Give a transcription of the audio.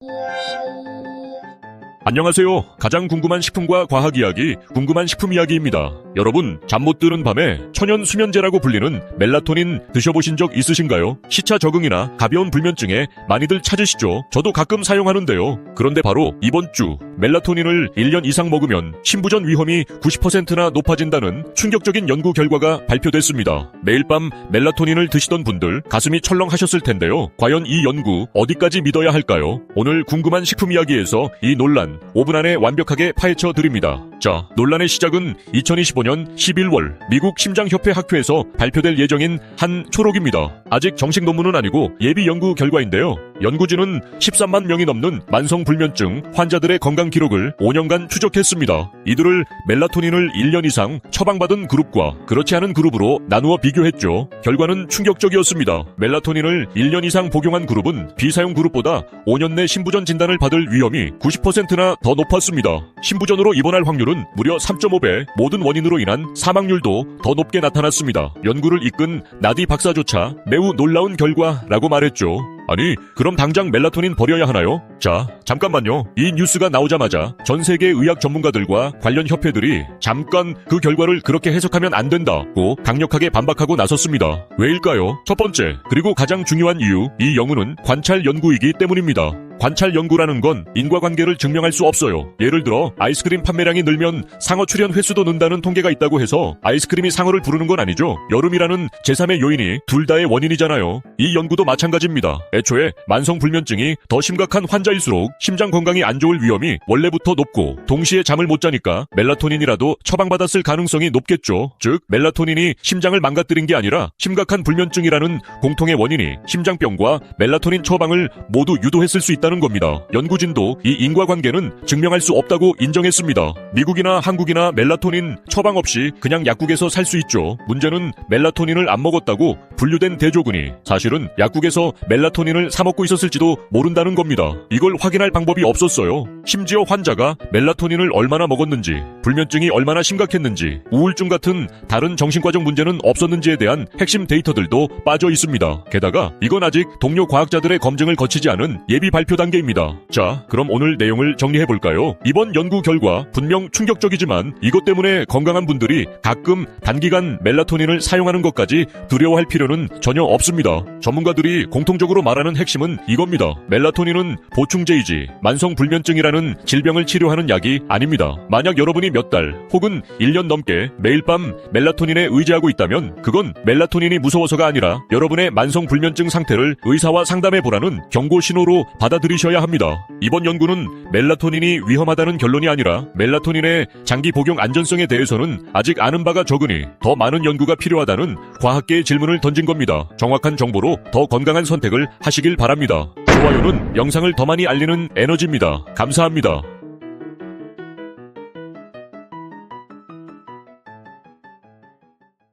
yeah 안녕하세요. 가장 궁금한 식품과 과학 이야기, 궁금한 식품 이야기입니다. 여러분, 잠 못 드는 밤에 천연 수면제라고 불리는 멜라토닌 드셔보신 적 있으신가요? 시차 적응이나 가벼운 불면증에 많이들 찾으시죠? 저도 가끔 사용하는데요. 그런데 바로 이번 주 멜라토닌을 1년 이상 먹으면 신부전 위험이 90%나 높아진다는 충격적인 연구 결과가 발표됐습니다. 매일 밤 멜라토닌을 드시던 분들 가슴이 철렁하셨을 텐데요. 과연 이 연구 어디까지 믿어야 할까요? 오늘 궁금한 식품 이야기에서 이 논란 5분 안에 완벽하게 파헤쳐 드립니다. 자, 논란의 시작은 2025년 11월 미국 심장협회 학회에서 발표될 예정인 한 초록입니다. 아직 정식 논문은 아니고 예비 연구 결과인데요. 연구진은 13만 명이 넘는 만성불면증 환자들의 건강 기록을 5년간 추적했습니다. 이들을 멜라토닌을 1년 이상 처방받은 그룹과 그렇지 않은 그룹으로 나누어 비교했죠. 결과는 충격적이었습니다. 멜라토닌을 1년 이상 복용한 그룹은 비사용 그룹보다 5년 내 신부전 진단을 받을 위험이 90%나 더 높았습니다. 신부전으로 입원할 확률 은 무려 3.5배, 모든 원인으로 인한 사망률도 더 높게 나타났습니다. 연구를 이끈 나디 박사조차 매우 놀라운 결과라고 말했죠. 아니, 그럼 당장 멜라토닌 버려야 하나요? 자, 잠깐만요. 이 뉴스가 나오자마자 전 세계 의학 전문가들과 관련 협회들이 잠깐 그 결과를 그렇게 해석하면 안 된다고 강력하게 반박하고 나섰습니다. 왜일까요? 첫 번째, 그리고 가장 중요한 이유, 이 연구는 관찰 연구이기 때문입니다. 관찰 연구라는 건 인과관계를 증명할 수 없어요. 예를 들어 아이스크림 판매량이 늘면 상어 출현 횟수도 는다는 통계가 있다고 해서 아이스크림이 상어를 부르는 건 아니죠. 여름이라는 제3의 요인이 둘 다의 원인이잖아요. 이 연구도 마찬가지입니다. 애초에 만성 불면증이 더 심각한 환자일수록 심장 건강이 안 좋을 위험이 원래부터 높고 동시에 잠을 못 자니까 멜라토닌이라도 처방받았을 가능성이 높겠죠. 즉 멜라토닌이 심장을 망가뜨린 게 아니라 심각한 불면증이라는 공통의 원인이 심장병과 멜라토닌 처방을 모두 유도했을 수 있다 는 겁니다. 연구진도 이 인과관계는 증명할 수 없다고 인정했습니다. 미국이나 한국이나 멜라토닌 처방 없이 그냥 약국에서 살 수 있죠. 문제는 멜라토닌을 안 먹었다고 분류된 대조군이 사실은 약국에서 멜라토닌을 사 먹고 있었을지도 모른다는 겁니다. 이걸 확인할 방법이 없었어요. 심지어 환자가 멜라토닌을 얼마나 먹었는지, 불면증이 얼마나 심각했는지, 우울증 같은 다른 정신과적 문제는 없었는지에 대한 핵심 데이터들도 빠져 있습니다. 게다가 이건 아직 동료 과학자들의 검증을 거치지 않은 예비 발표 단계입니다. 자, 그럼 오늘 내용을 정리해 볼까요? 이번 연구 결과 분명 충격적이지만 이것 때문에 건강한 분들이 가끔 단기간 멜라토닌을 사용하는 것까지 두려워할 필요는 전혀 없습니다. 전문가들이 공통적으로 말하는 핵심은 이겁니다. 멜라토닌은 보충제이지 만성 불면증이라는 질병을 치료하는 약이 아닙니다. 만약 여러분이 몇 달 혹은 1년 넘게 매일 밤 멜라토닌에 의지하고 있다면 그건 멜라토닌이 무서워서가 아니라 여러분의 만성 불면증 상태를 의사와 상담해 보라는 경고 신호로 받아들이셔야 합니다. 이번 연구는 멜라토닌이 위험하다는 결론이 아니라 멜라토닌의 장기 복용 안전성에 대해서는 아직 아는 바가 적으니 더 많은 연구가 필요하다는 과학계의 질문을 던진 겁니다. 정확한 정보로 더 건강한 선택을 하시길 바랍니다. 좋아요는 영상을 더 많이 알리는 에너지입니다. 감사합니다.